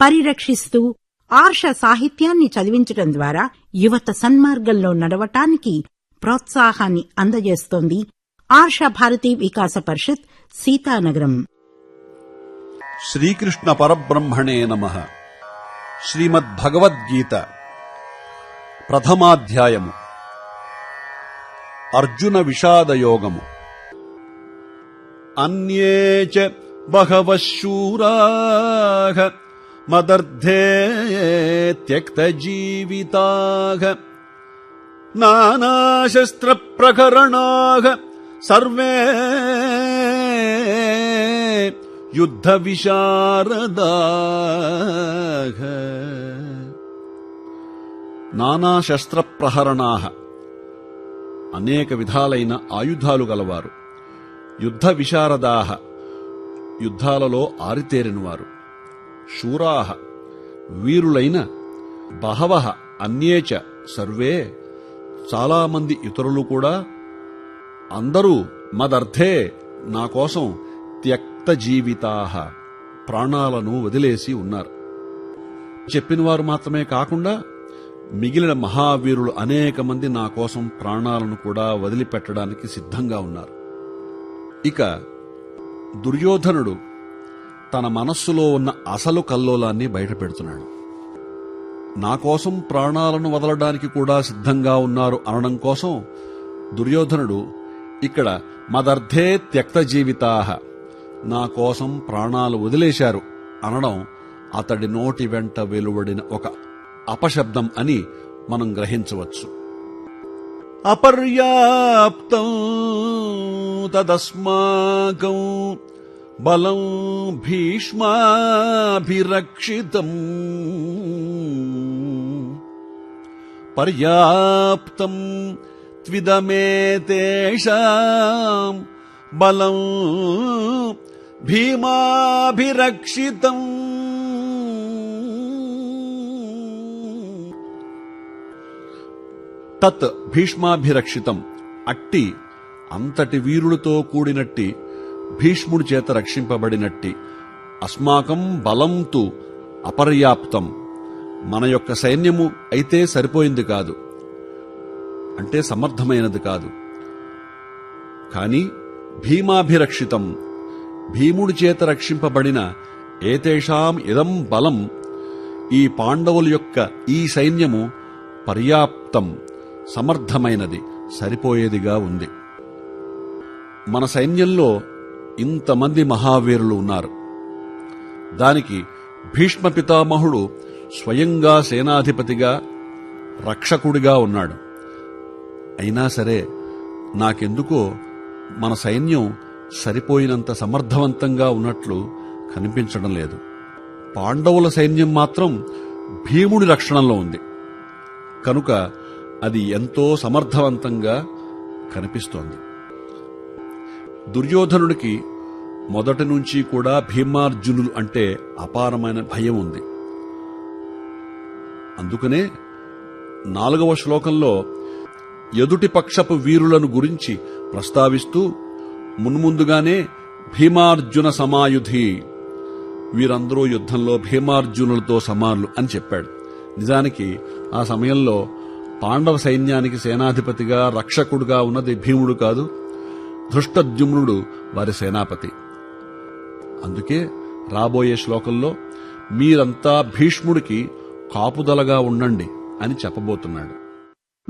పరిరక్షిస్తూ ఆర్ష సాహిత్యాన్ని చదివించడం ద్వారా యువత సన్మార్గంలో నడవటానికి ప్రోత్సాహాన్ని అందజేస్తోంది ఆర్ష భారతీ వికాస పరిషత్ సీతానగరం. శ్రీకృష్ణ పరబ్రహ్మణే నమ. శ్రీమద్భగవద్గీత ప్రథమాధ్యాయము. అర్జున విషాదయోగము. అన్యే చ బహవః శూరాః మదర్థే త్యక్తజీవితాః నానాశస్త్రప్రకరణాః సర్వే యుద్ధ నానా శస్త్ర అనేక విధాలైన ఆయుధాలు గలవారు. యుద్ధ విశారదాః యుద్ధాలలో ఆరితేరినవారు. శూరాహ వీరులైన బహవహ అన్యేచ సర్వే చాలామంది ఇతరులు కూడా అందరూ మదర్థే నా కోసం త్యక్త జీవితాహ ప్రాణాలను వదిలేసి ఉన్నారు. చెప్పినవారు మాత్రమే కాకుండా మిగిలిన మహావీరులు అనేక మంది నా కోసం ప్రాణాలను కూడా వదిలిపెట్టడానికి సిద్ధంగా ఉన్నారు. ఇక దుర్యోధనుడు తన మనస్సులో ఉన్న అసలు కల్లోలాన్ని బయటపెడుతున్నాడు. నా కోసం ప్రాణాలను వదలడానికి కూడా సిద్ధంగా ఉన్నారు అనడం కోసం దుర్యోధనుడు ఇక్కడ మదర్థే త్యక్త జీవితాహ నా కోసం ప్రాణాలు వదిలేశారు అనడం అతడి నోటి వెంట వెలువడిన ఒక అపశబ్దం అని మనం గ్రహించవచ్చు. అపర్యాప్తం తదస్మాకం బలం భీష్మాభిరక్షితం. పర్యాప్తం త్విదమేతేషాం బలం భీమాభిరక్షితం. తత్ భీష్మాభిరక్షితం. అట్టి అంతటి వీరులతో కూడినట్టి భీష్ముడి చేత రక్షింపబడినట్టి అస్మాకం బలం తు అపర్యాప్తం. మన యొక్క సైన్యము అయితే సరిపోయింది కాదు. అంటే సమర్థమైనది కాదు. కాని భీమాభిరక్షితం. భీముడి చేత రక్షింపబడిన ఏతేషాం ఇదం బలం. ఈ పాండవుల యొక్క ఈ సైన్యము పర్యాప్తం సమర్థమైనది సరిపోయేదిగా ఉంది. మన సైన్యంలో ఇంతమంది మహావీరులు ఉన్నారు. దానికి భీష్మ పితామహుడు స్వయంగా సేనాధిపతిగా రక్షకుడిగా ఉన్నాడు. అయినా సరే నాకెందుకో మన సైన్యం సరిపోయినంత సమర్థవంతంగా ఉన్నట్లు కనిపించడం లేదు. పాండవుల సైన్యం మాత్రం భీముడి రక్షణలో ఉంది. కనుక అది ఎంతో సమర్థవంతంగా కనిపిస్తోంది. దుర్యోధనుడికి మొదటి నుంచి కూడా భీమార్జునులు అంటే అపారమైన భయం ఉంది. అందుకనే నాలుగవ శ్లోకంలో ఎదుటి పక్షపు వీరులను గురించి ప్రస్తావిస్తూ మున్ముందుగానే భీమార్జున సమాయుధి వీరందరూ యుద్ధంలో భీమార్జునులతో సమానులు అని చెప్పాడు. నిజానికి ఆ సమయంలో పాండవ సైన్యానికి సేనాధిపతిగా రక్షకుడుగా ఉన్నది భీముడు కాదు ధృష్టద్యుమ్నుడు వారి సేనాపతి. అందుకే రాబోయే శ్లోకంలో మీరంతా భీష్ముడికి కాపుదలగా ఉండండి అని చెప్పబోతున్నాడు.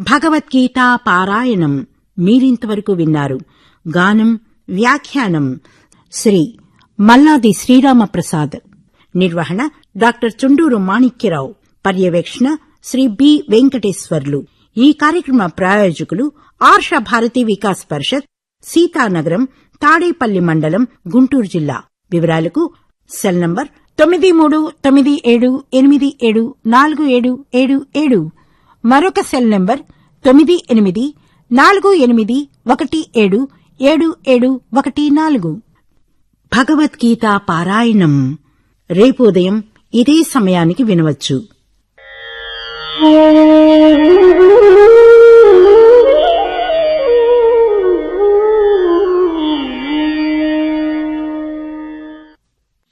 భగవద్గీతా పారాయణం మీరింతవరకు విన్నారు. గానం వ్యాఖ్యానం శ్రీ మల్లాది శ్రీరామప్రసాద్. నిర్వహణ డాక్టర్ చుండూరు మాణిక్యరావు. పర్యవేక్షణ శ్రీ బి వెంకటేశ్వర్లు. ఈ కార్యక్రమ ప్రాయోజకులు ఆర్ష భారతి వికాస్ పరిషత్ సీతానగరం తాడేపల్లి మండలం గుంటూరు జిల్లా. వివరాలకు సెల్ నంబర్ తొమ్మిది మూడు తొమ్మిది ఏడు ఎనిమిది ఏడు నాలుగు ఏడు ఏడు ఏడు. మరొక సెల్ నంబర్ తొమ్మిది ఎనిమిది నాలుగు ఎనిమిది ఒకటి ఏడు ఏడు ఏడు ఒకటి నాలుగు. భగవద్గీత పారాయణం. రేపు ఉదయం ఇదే సమయానికి వినవచ్చు.